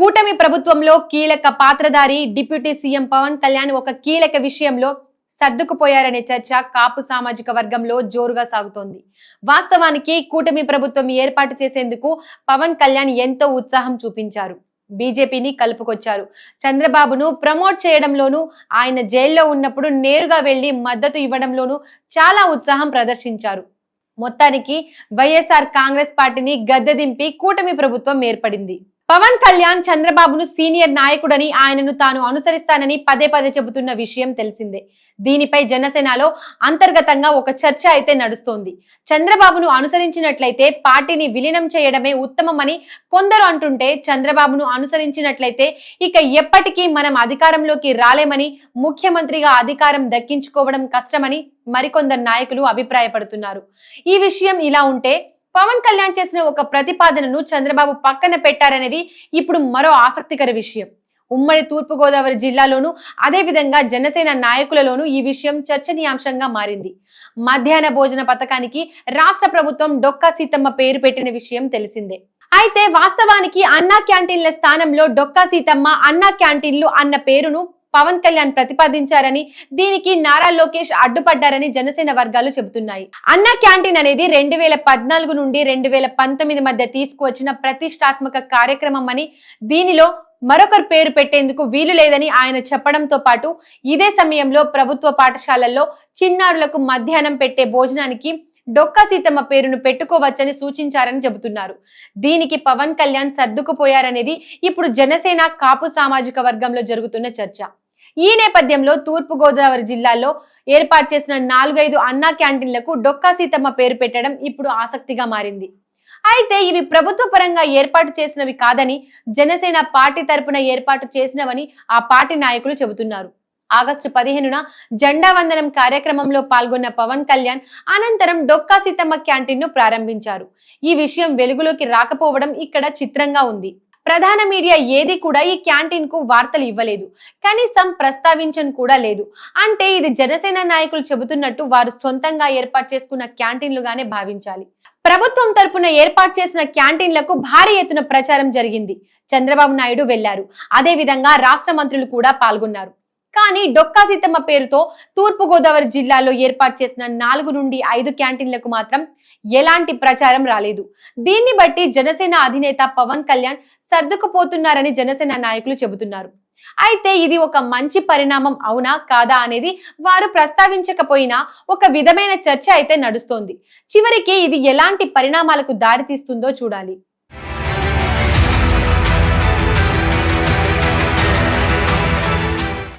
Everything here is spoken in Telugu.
కూటమి ప్రభుత్వంలో కీలక పాత్రధారి డిప్యూటీ సీఎం పవన్ కళ్యాణ్ ఒక కీలక విషయంలో సర్దుకుపోయారనే చర్చ కాపు సామాజిక వర్గంలో జోరుగా సాగుతోంది. వాస్తవానికి కూటమి ప్రభుత్వం ఏర్పాటు చేసేందుకు పవన్ కళ్యాణ్ ఎంతో ఉత్సాహం చూపించారు. బీజేపీని కలుపుకొచ్చారు. చంద్రబాబును ప్రమోట్ చేయడంలోనూ ఆయన జైల్లో ఉన్నప్పుడు నేరుగా వెళ్ళి మద్దతు ఇవ్వడంలోనూ చాలా ఉత్సాహం ప్రదర్శించారు. మొత్తానికి వైఎస్ఆర్ కాంగ్రెస్ పార్టీని గద్దెదింపి కూటమి ప్రభుత్వం ఏర్పడింది. పవన్ కళ్యాణ్ చంద్రబాబును సీనియర్ నాయకుడని ఆయనను తాను అనుసరిస్తానని పదే పదే చెబుతున్న విషయం తెలిసిందే. దీనిపై జనసేనలో అంతర్గతంగా ఒక చర్చ అయితే నడుస్తోంది. చంద్రబాబును అనుసరించినట్లయితే పార్టీని విలీనం చేయడమే ఉత్తమమని కొందరు అంటుంటే చంద్రబాబును అనుసరించినట్లయితే ఇక ఎప్పటికీ మనం అధికారంలోకి రాలేమని ముఖ్యమంత్రిగా అధికారం దక్కించుకోవడం కష్టమని మరికొందరు నాయకులు అభిప్రాయపడుతున్నారు. ఈ విషయం ఇలా ఉంటే పవన్ కళ్యాణ్ చేసిన ఒక ప్రతిపాదనను చంద్రబాబు పక్కన పెట్టారనేది ఇప్పుడు మరో ఆసక్తికర విషయం. ఉమ్మడి తూర్పుగోదావరి జిల్లాలోనూ అదేవిధంగా జనసేన నాయకులలోనూ ఈ విషయం చర్చనీయాంశంగా మారింది. మధ్యాహ్న భోజన పథకానికి రాష్ట్ర ప్రభుత్వం డొక్కా సీతమ్మ పేరు పెట్టిన విషయం తెలిసిందే. అయితే వాస్తవానికి అన్నా క్యాంటీన్ల స్థానంలో డొక్కా సీతమ్మ అన్నా క్యాంటీన్లు అన్న పేరును పవన్ కళ్యాణ్ ప్రతిపాదించారని దీనికి నారా లోకేష్ అడ్డుపడ్డారని జనసేన వర్గాలు చెబుతున్నాయి. అన్న క్యాంటీన్ అనేది రెండు వేల పద్నాలుగు నుండి రెండు వేల పంతొమ్మిది మధ్య తీసుకువచ్చిన ప్రతిష్టాత్మక కార్యక్రమం అని దీనిలో మరొకరు పేరు పెట్టేందుకు వీలు లేదని ఆయన చెప్పడంతో పాటు ఇదే సమయంలో ప్రభుత్వ పాఠశాలల్లో చిన్నారులకు మధ్యాహ్నం పెట్టే భోజనానికి డొక్కా సీతమ్మ పేరును పెట్టుకోవచ్చని సూచించారని చెబుతున్నారు. దీనికి పవన్ కళ్యాణ్ సర్దుకుపోయారనేది ఇప్పుడు జనసేన కాపు సామాజిక వర్గంలో జరుగుతున్న చర్చ. ఈ నేపథ్యంలో తూర్పు గోదావరి జిల్లాలో ఏర్పాటు చేసిన నాలుగైదు అన్నా క్యాంటీన్లకు డొక్కా సీతమ్మ పేరు పెట్టడం ఇప్పుడు ఆసక్తిగా మారింది. అయితే ఇవి ప్రభుత్వ పరంగా ఏర్పాటు చేసినవి కాదని జనసేన పార్టీ తరపున ఏర్పాటు చేసినవని ఆ పార్టీ నాయకులు చెబుతున్నారు. ఆగస్టు పదిహేనున జెండా వందనం కార్యక్రమంలో పాల్గొన్న పవన్ కళ్యాణ్ అనంతరం డొక్కా సీతమ్మ క్యాంటీన్ను ప్రారంభించారు. ఈ విషయం వెలుగులోకి రాకపోవడం ఇక్కడ చిత్రంగా ఉంది. ప్రధాన మీడియా ఏది కూడా ఈ క్యాంటీన్కు వార్తలు ఇవ్వలేదు. కనీసం ప్రస్తావించను కూడా లేదు. అంటే ఇది జనసేన నాయకులు చెబుతున్నట్టు వారు సొంతంగా ఏర్పాటు చేసుకున్న క్యాంటీన్లుగానే భావించాలి. ప్రభుత్వం తరపున ఏర్పాటు చేసిన క్యాంటీన్లకు భారీ ఎత్తున ప్రచారం జరిగింది. చంద్రబాబు నాయుడు వెళ్ళారు. అదే విధంగా రాష్ట్ర మంత్రులు కూడా పాల్గొన్నారు. కానీ డొక్కా సీతమ్మ పేరుతో తూర్పు గోదావరి జిల్లాలో ఏర్పాటు చేసిన నాలుగు నుండి ఐదు క్యాంటీన్లకు మాత్రం ఎలాంటి ప్రచారం రాలేదు. దీన్ని బట్టి జనసేన అధినేత పవన్ కళ్యాణ్ సర్దుకుపోతున్నారని జనసేన నాయకులు చెబుతున్నారు. అయితే ఇది ఒక మంచి పరిణామం అవునా కాదా అనేది వారు ప్రస్తావించకపోయినా ఒక విధమైన చర్చ అయితే నడుస్తోంది. చివరికి ఇది ఎలాంటి పరిణామాలకు దారితీస్తుందో చూడాలి.